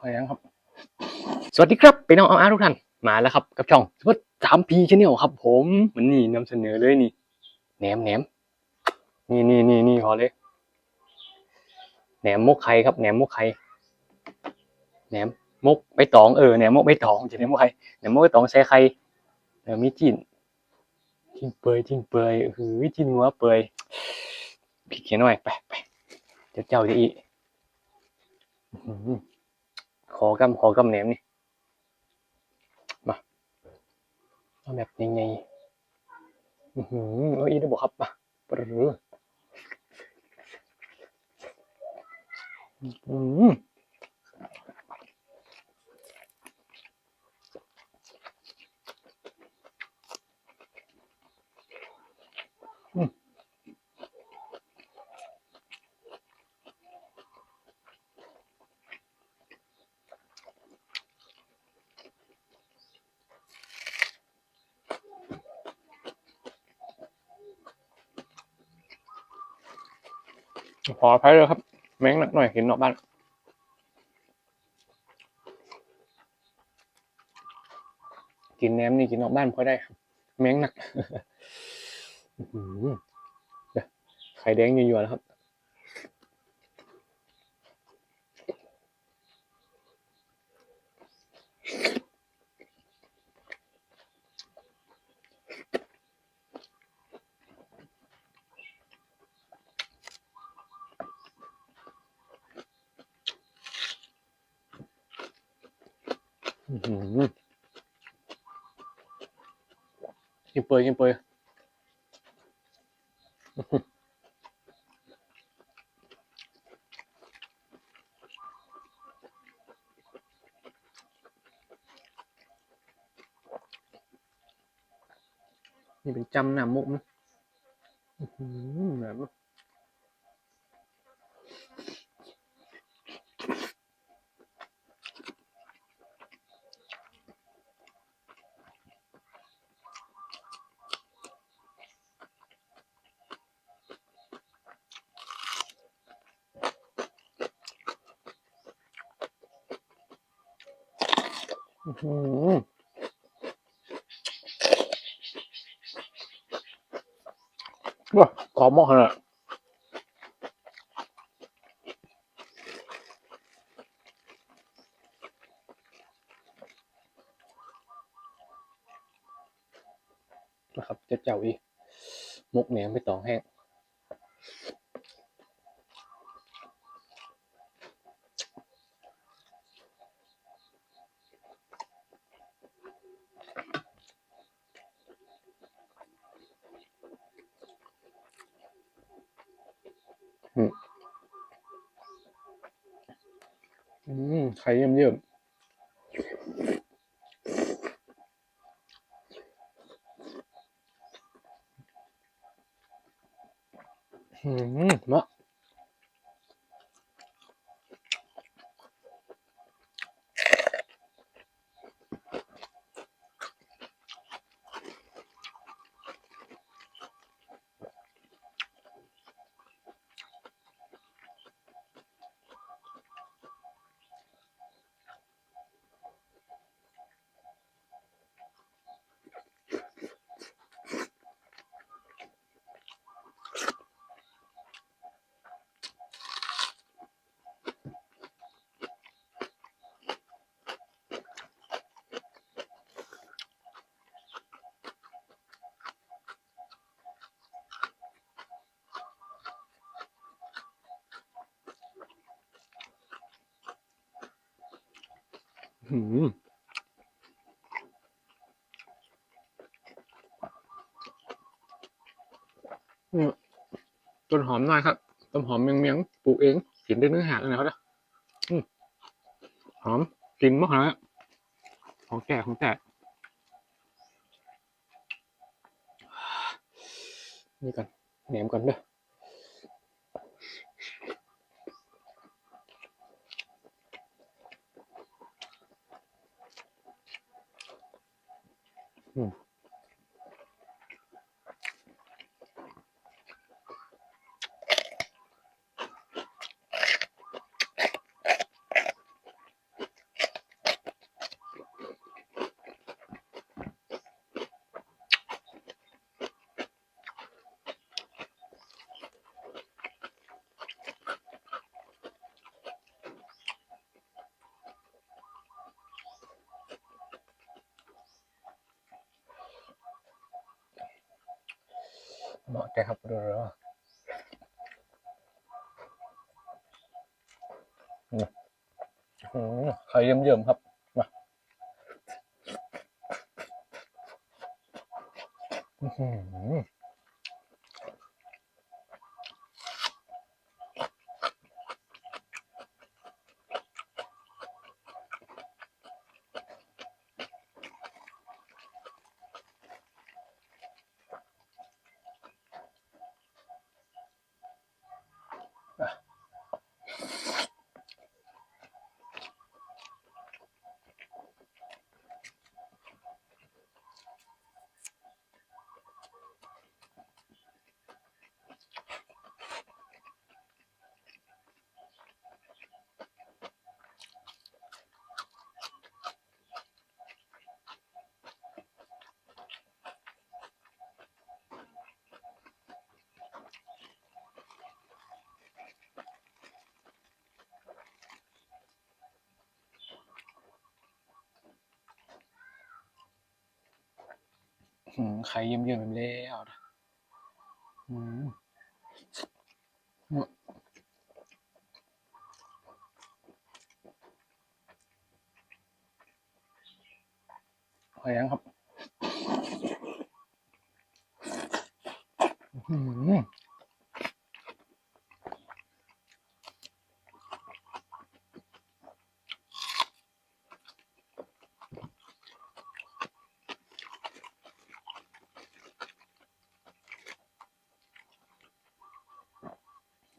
อะไรนะครับ สวัสดีครับพี่น้องเอาอาทุกท่านมาแล้วครับ กับช่องสวัสดีสามพีชแนลครับ ผมมันนี่นำเสนอเลยนี่แหนมแหนมนี่นี่นี่นี่พอเลยแหนมมกไข่ครับแหนมมกไข่แหนมมกใบตองเออแหนมมกใบตองจะแหนมมกไข่แหนมมกใบตองใส่ไข่แล้วมีจิ้นจิ้นเปยจิ้นเปยเฮ้ยจิ้นหัวเปยพี่เขียนหน่อยไปไปเดี๋ยวเจ้าจะอี ขอกำขอกำแหนมนี่เอาแบบยังไงอือหือเอาอีกได้บอกครับปะปรืออืม ขออภัยเลยครับ แม่งหนักหน่อยเห็นนอกบ้านกินแหนมนี่กินนอกบ้านพอได้ครับ แม่งหนักไข่แดงอยู่ๆแล้วครับ กินเปยกินเปยอื้อหือนี่เป็นจำหน้ามุกนะอื้อหือแบบ ว้ากรอบมากเลยอนะครับเจะเจ้าอีมุกแหนมไปตองแห้ง อืม ไข่เยิ่มๆอืมมะ ต้นหอมน่อยครับ ต้นหอมเมียงๆปลูกเองกินได้เนื้อหาเลยนะครับอืมหอมกินมากนะของแก่ของแก่นี่ก่อนแหนมก่อนเด้อม เหมาะใจครับเรือนี่ ไข่เยิ้มๆครับมาอื้อหือหืมไข่เยิ้มๆแบบแล้วนะอืมอืมหอยยังครับ อืม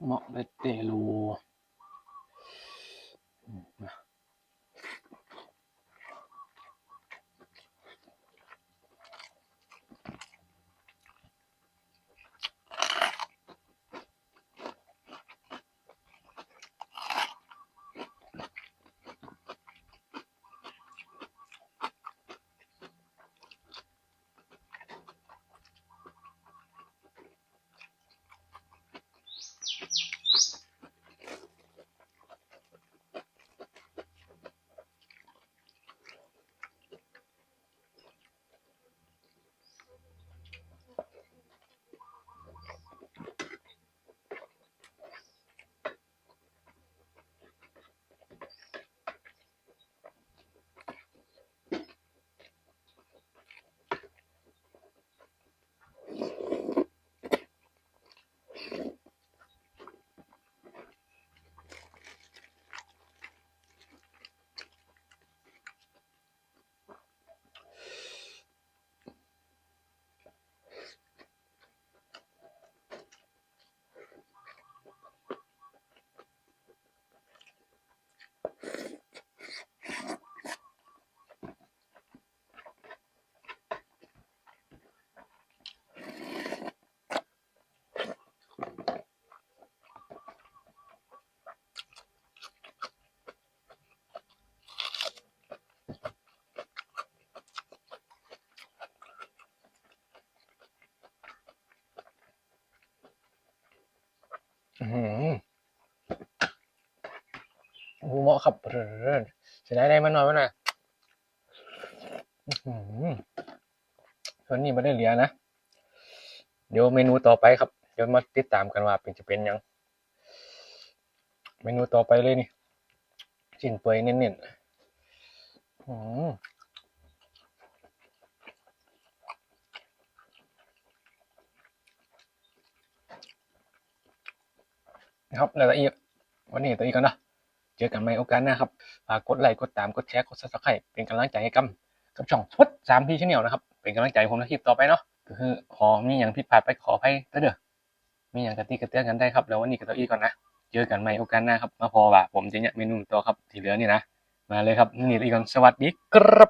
เหมาะเบ็ดเตลู โอ้โหเหมาะครับเรือเสียดายได้มาหน่อยมาหน่อยอื้อหือส่วนนี้ไม่ได้เหลือนะ เดี๋ยวเมนูต่อไปครับ เดี๋ยวมาติดตามกันว่าเป็นจะเป็นยัง เมนูต่อไปเลยนี่ชิ้นเปื่อยเน้นๆอืม นะครับแล้วก็อีกวันนี้ตัวอีกกันนะเจอกันใหม่โอกาสหน้าครับฝากกดไลค์กดตามกดแชร์กดซับสไครต์เป็นกำลังใจให้กับกับช่องสดสามพี่ชแนลนะครับเป็นกำลังใจให้ผมในคลิปต่อไปเนาะก็คือขอมีอย่างผิดพลาดไปขออภัยเด้อมีอย่างกระติกกระเตือนกันได้ครับแล้ววันนี้ก็ตัวอีกก่อนนะเจอกันใหม่โอกาสหน้าครับมาพอว่าผมจะเนี่ยเมนูต่อครับที่เหลือนี่นะมาเลยครับนี่ตัวอีกก่อนสวัสดีครับ